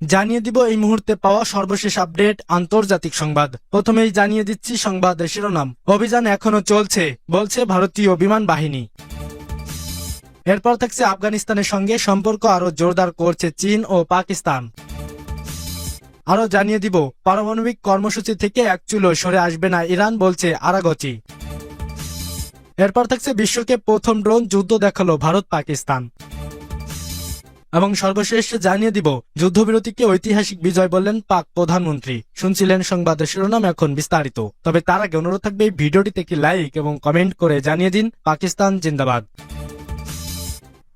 জানিয়ে দিব এই মুহূর্তে পাওয়া সর্বশেষ আপডেট আন্তর্জাতিক সংবাদ। প্রথমেই জানিয়ে দিচ্ছি সংবাদের শিরোনাম। অভিযান এখনও চলছে, বলছে ভারতীয় বিমান বাহিনী। এরপর থাকছে আফগানিস্তানের সঙ্গে সম্পর্ক আরও জোরদার করছে চীন ও পাকিস্তান। আরও জানিয়ে দিব, পারমাণবিক কর্মসূচি থেকে এক চুলো সরে আসবে না ইরান, বলছে আরাগচি। এরপর থাকছে বিশ্বকে প্রথম ড্রোন যুদ্ধ দেখাল ভারত পাকিস্তান এবং সর্বশেষ জানিয়ে দিব যুদ্ধবিরতিকে ঐতিহাসিক বিজয় বললেন পাক প্রধানমন্ত্রী। শুনছিলেন সংবাদের শিরোনাম এখন বিস্তারিত। তবে তার আগে অনুরোধ থাকবে ভিডিওটিতে একটি লাইক এবং কমেন্ট করে জানিয়ে দিন, পাকিস্তান জিন্দাবাদ।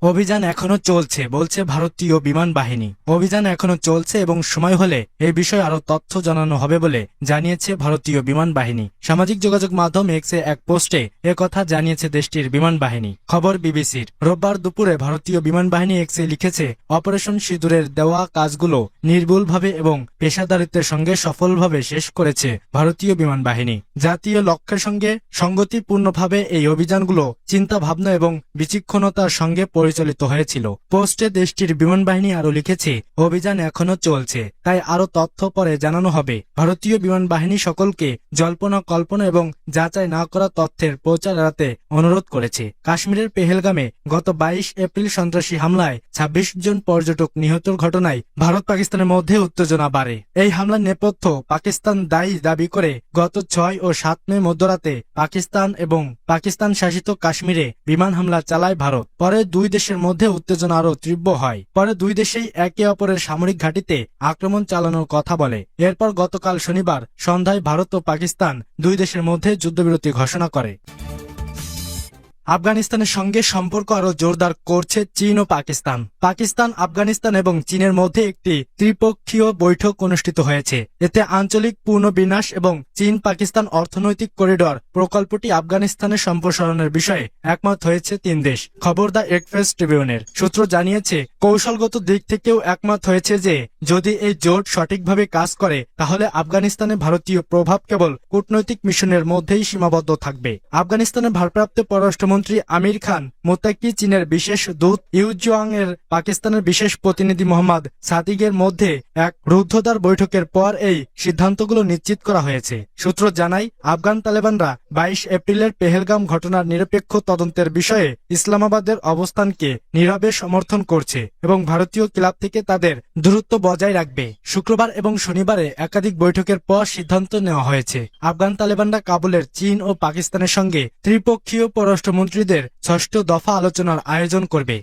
অভিযান এখনও চলছে, বলছে ভারতীয় বিমান বাহিনী। অভিযান এখনও চলছে এবং সময় হলে এই বিষয়ে আরও তথ্য জানানো হবে বলে জানিয়েছে ভারতীয় বিমান বাহিনী। সামাজিক যোগাযোগ মাধ্যম এক্সে এক পোস্টে এ কথা জানিয়েছে দেশটির বিমান বাহিনী। খবর বিবিসির। রোববার দুপুরে ভারতীয় বিমান বাহিনী এক্সে লিখেছে, অপারেশন সিঁদুরের দেওয়া কাজগুলো নির্ভুলভাবে এবং পেশাদারিত্বের সঙ্গে সফলভাবে শেষ করেছে ভারতীয় বিমান বাহিনী। জাতীয় লক্ষ্যের সঙ্গে সঙ্গতিপূর্ণভাবে এই অভিযানগুলো চিন্তা ভাবনা এবং বিচক্ষণতার সঙ্গে পরিচালিত হয়েছিল। পোস্টে দেশটির বিমান বাহিনী আরও লিখেছে, অভিযান এখনও চলছে। তাই আরও তথ্য পরে জানানো হবে। ভারতীয় বিমান বাহিনী সকলকে জল্পনা, কল্পনা এবং যাচাই না করা তথ্যের প্রচার এড়াতে অনুরোধ করেছে। কাশ্মীরের পেহেলগামে গত বাইশ এপ্রিল সন্ত্রাসী হামলায় ২৬ জন পর্যটক নিহতর ঘটনায় ভারত পাকিস্তানের মধ্যে উত্তেজনা বাড়ে। এই হামলার নেপথ্য পাকিস্তান দায়ী দাবি করে গত ছয় ও সাত মে মধ্যরাতে পাকিস্তান এবং পাকিস্তান শাসিত কাশ্মীরে বিমান হামলা চালায় ভারত। পরে দুই দেশের মধ্যে উত্তেজনা আরও তীব্র হয়। পরে দুই দেশেই একে অপরের সামরিক ঘাঁটিতে আক্রমণ চালানোর কথা বলে। এরপর গতকাল শনিবার সন্ধ্যায় ভারত ও পাকিস্তান দুই দেশের মধ্যে যুদ্ধবিরতি ঘোষণা করে। আফগানিস্তানের সঙ্গে সম্পর্ক আরও জোরদার করছে চীন ও পাকিস্তান। পাকিস্তান, আফগানিস্তান এবং চীনের মধ্যে একটি ত্রিপক্ষীয় বৈঠক অনুষ্ঠিত হয়েছে। এতে আঞ্চলিক পুনর্বিনাশ এবং চীন পাকিস্তান অর্থনৈতিক করিডর প্রকল্পটি আফগানিস্তানের সম্প্রসারণের বিষয়ে একমত হয়েছে তিন দেশ খবর দ্য এক্সপ্রেস ট্রিবিউনের। সূত্র জানিয়েছে, কৌশলগত দিক থেকেও একমত হয়েছে যে, যদি এই জোট সঠিকভাবে কাজ করে, তাহলে আফগানিস্তানে ভারতীয় প্রভাব কেবল কূটনৈতিক মিশনের মধ্যেই সীমাবদ্ধ থাকবে। আফগানিস্তানের ভারপ্রাপ্ত পররাষ্ট্রমন্ত্রী আমির খান, মোত্তাকি চীনের বিশেষ দূত ইউজুয়াং এর পাকিস্তানের বিশেষ প্রতিনিধি মোহাম্মদ সাদিগের মধ্যে এক রুদ্ধদ্বার বৈঠকের পর এই সিদ্ধান্তগুলো নিশ্চিত করা হয়েছে। সূত্র জানায়, আফগান তালেবানরা বাইশ এপ্রিলের পেহেলগাম ঘটনার নিরপেক্ষ তদন্তের বিষয়ে ইসলামাবাদের অবস্থানকে নীরবে সমর্থন করছে এবং ভারতীয় ক্লাব থেকে তাদের দূরত্ব বজায় রাখবে। শুক্রবার এবং শনিবারে একাধিক বৈঠকের পর সিদ্ধান্ত নেওয়া হয়েছে। আফগান তালেবানরা কাবুলের চীন ও পাকিস্তানের সঙ্গে ত্রিপক্ষীয় পররাষ্ট্রমন্ত্রীদের ষষ্ঠ দফা আলোচনার আয়োজন করবে।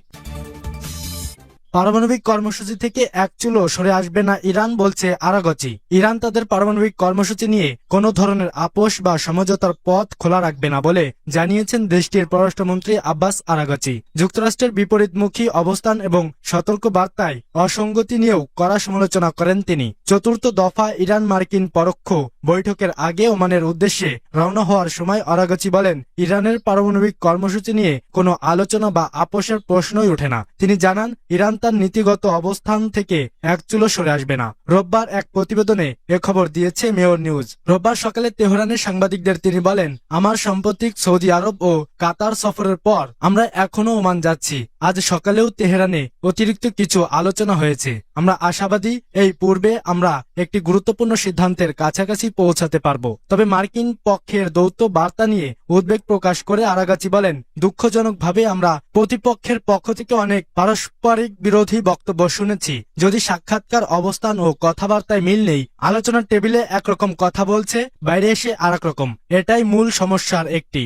পারমাণবিক কর্মসূচি থেকে এক চুলো সরে আসবে না ইরান, বলছে আরাগচি। ইরান তাদের পারমাণবিক কর্মসূচি নিয়ে কোনো ধরনের আপোষ বা সমঝোতার পথ খোলা রাখবে না বলে জানিয়েছেন দেশটির পররাষ্ট্রমন্ত্রী আব্বাস আরাগচি। যুক্তরাষ্ট্রের বিপরীতমুখী অবস্থান এবং সতর্ক বার্তায় অসঙ্গতি নিয়েও কড়া সমালোচনা করেন তিনি। চতুর্থ দফা ইরান মার্কিন পরোক্ষ বৈঠকের আগে ওমানের উদ্দেশ্যে রওনা হওয়ার সময় অরাগচি বলেন, ইরানের পারমাণবিক কর্মসূচি নিয়ে কোনো আলোচনা বা আপোষের প্রশ্নই ওঠে না। তিনি জানান, ইরান তার নীতিগত অবস্থান থেকে এক চুলো সরে আসবে না। রোববার এক প্রতিবেদনে এ খবর দিয়েছে মেয়র নিউজ। রোববার সকালে তেহরানের সাংবাদিকদের তিনি বলেন, আমার সাম্প্রতিক সৌদি আরব ও কাতার সফরের পর আমরা এখনও ওমান যাচ্ছি। আজ সকালেও তেহরানে অতিরিক্ত কিছু আলোচনা হয়েছে। আমরা আশাবাদী, এই পূর্বে আমরা একটি গুরুত্বপূর্ণ সিদ্ধান্তের কাছাকাছি পৌঁছাতে পারব। তবে মার্কিন পক্ষের দৌত্য বার্তা নিয়ে উদ্বেগ প্রকাশ করে আরাগাচি বলেন, দুঃখজনকভাবে আমরা প্রতিপক্ষের পক্ষ থেকে অনেক পারস্পরিক বিরোধী বক্তব্য শুনেছি। যদি সাক্ষাৎকার অবস্থান ও কথাবার্তায় মিল নেই, আলোচনার টেবিলে একরকম কথা বলছে, বাইরে এসে আর রকম। এটাই মূল সমস্যার একটি।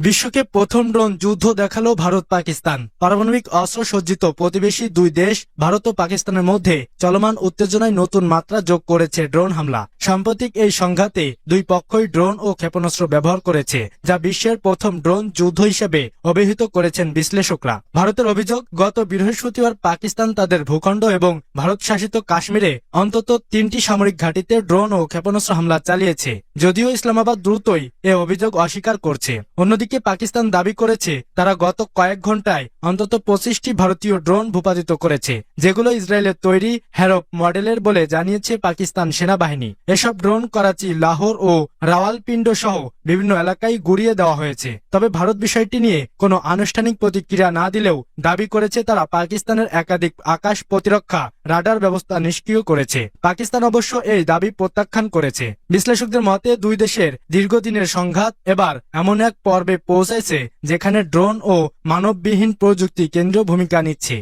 বিশ্বকে প্রথম ড্রোন যুদ্ধ দেখাল ভারত পাকিস্তান। পারমাণবিক অস্ত্র সজ্জিত প্রতিবেশী দুই দেশ, ভারত ও পাকিস্তানের মধ্যে চলমান উত্তেজনায় নতুন মাত্রা যোগ করেছে ড্রোন হামলা। সাম্প্রতিক এই সংঘাতে দুই পক্ষই ড্রোন ও ক্ষেপণাস্ত্র ব্যবহার করেছে, যা বিশ্বের প্রথম ড্রোন যুদ্ধ হিসেবে অভিহিত করেছেন বিশ্লেষকরা। ভারতের অভিযোগ, গত বৃহস্পতিবার পাকিস্তান তাদের ভূখণ্ড এবং ভারত শাসিত কাশ্মীরে অন্তত তিনটি সামরিক ঘাঁটিতে ড্রোন ও ক্ষেপণাস্ত্র হামলা চালিয়েছে, যদিও ইসলামাবাদ দ্রুতই এ অভিযোগ অস্বীকার করছে। অন্যদিকে অন্যদিকে পাকিস্তান দাবি করেছে, তারা গত কয়েক ঘন্টায় অন্তত পঁচিশটি ভারতীয় ড্রোন ভূপাতিত করেছে, যেগুলো ইসরায়েলের তৈরি হ্যারপ মডেলের বলে জানিয়েছে পাকিস্তান সেনাবাহিনী। এসব ড্রোন করাচি, লাহোর ও রাওয়ালপিন্ড সহ বিভিন্ন এলাকায় গুড়িয়ে দেওয়া হয়েছে। তবে ভারত বিষয়টি নিয়ে কোনো আনুষ্ঠানিক প্রতিক্রিয়া না দিলেও দাবি করেছে তারা পাকিস্তানের একাধিক আকাশ প্রতিরক্ষা রাডার ব্যবস্থা নিষ্ক্রিয় করেছে। পাকিস্তান অবশ্য এই দাবি প্রত্যাখ্যান করেছে। বিশ্লেষকদের মতে, দুই দেশের দীর্ঘদিনের সংঘাত এবার এমন এক পর্বে পৌঁছেছে যেখানে ড্রোন ও মানববিহীন প্রযুক্তি কেন্দ্রীয় ভূমিকা নিচ্ছে।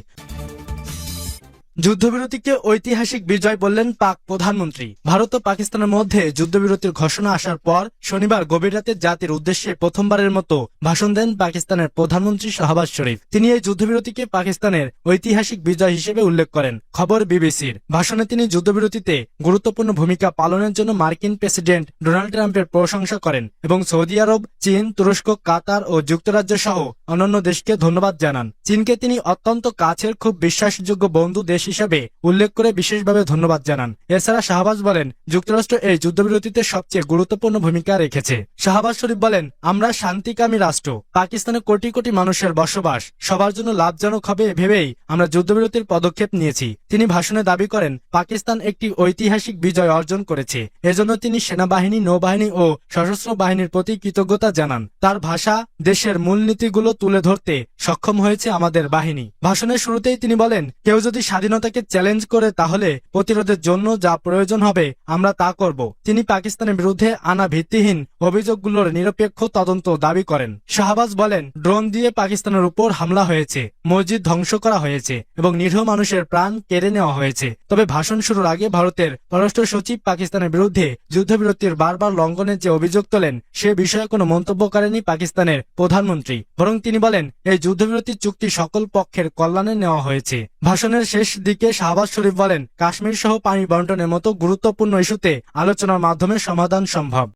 যুদ্ধবিরতিকে ঐতিহাসিক বিজয় বললেন পাক প্রধানমন্ত্রী। ভারত ও পাকিস্তানের মধ্যে যুদ্ধবিরতির ঘোষণা আসার পর শনিবার গভীর রাতে জাতির উদ্দেশ্যে প্রথমবারের মতো ভাষণ দেন পাকিস্তানের প্রধানমন্ত্রী শাহবাজ শরীফ। তিনি এই যুদ্ধবিরতিকে পাকিস্তানের ঐতিহাসিক বিজয় হিসেবে উল্লেখ করেন, খবর বিবিসির। ভাষণে তিনি যুদ্ধবিরতিতে গুরুত্বপূর্ণ ভূমিকা পালনের জন্য মার্কিন প্রেসিডেন্ট ডোনাল্ড ট্রাম্পের প্রশংসা করেন এবং সৌদি আরব, চীন, তুরস্ক, কাতার ও যুক্তরাজ্য সহ অন্যান্য দেশকে ধন্যবাদ জানান। চীনকে তিনি অত্যন্ত কাছের, খুব বিশ্বাসযোগ্য বন্ধু দেশ হিসেবে উল্লেখ করে বিশেষভাবে ধন্যবাদ জানান। এছাড়া শাহবাজ বলেন, যুক্তরাষ্ট্র এই যুদ্ধবিরতিতে সবচেয়ে গুরুত্বপূর্ণ ভূমিকা রেখেছে। শাহবাজ শরীফ বলেন, আমরা শান্তিকামী রাষ্ট্র। পাকিস্তানে কোটি কোটি মানুষের বসবাস। সবার জন্য লাভজনক হবে ভেবেই আমরা যুদ্ধবিরতির পদক্ষেপ নিয়েছি। তিনি ভাষণে দাবি করেন, পাকিস্তান একটি ঐতিহাসিক বিজয় অর্জন করেছে। এজন্য তিনি সেনাবাহিনী, নৌবাহিনী ও সশস্ত্র বাহিনীর প্রতি কৃতজ্ঞতা জানান। তার ভাষা, দেশের মূলনীতিগুলো তুলে ধরতে সক্ষম হয়েছে আমাদের বাহিনী। ভাষণের শুরুতেই তিনি বলেন, কেউ যদি স্বাধীনতাকে চ্যালেঞ্জ করে তাহলে প্রতিরোধের জন্য যা প্রয়োজন হবে, আমরা তা করব। তিনি পাকিস্তানের বিরুদ্ধে আনা ভিত্তিহীন অভিযোগগুলোর নিরপেক্ষ তদন্ত দাবি করেন। শাহবাজ বলেন, ড্রোন দিয়ে পাকিস্তানের উপর হামলা হয়েছে, মসজিদ ধ্বংস করা হয়েছে এবং নিরীহ মানুষের প্রাণ কেড়ে নেওয়া হয়েছে। তবে ভাষণ শুরুর আগে ভারতের পররাষ্ট্র সচিব পাকিস্তানের বিরুদ্ধে যুদ্ধবিরতির বারবার লঙ্ঘনের যে অভিযোগ তোলেন, সে বিষয়ে কোনো মন্তব্য করেনি পাকিস্তানের প্রধানমন্ত্রী। বরং তিনি বলেন, এই যুদ্ধবিরতি চুক্তি সকল পক্ষের কল্যাণে নেওয়া হয়েছে। ভাষণের শেষ দিকে শাহবাজ শরীফ বলেন, কাশ্মীর সহ পানি বন্টনের মতো গুরুত্বপূর্ণ ইস্যুতে আলোচনার মাধ্যমে সমাধান সম্ভব।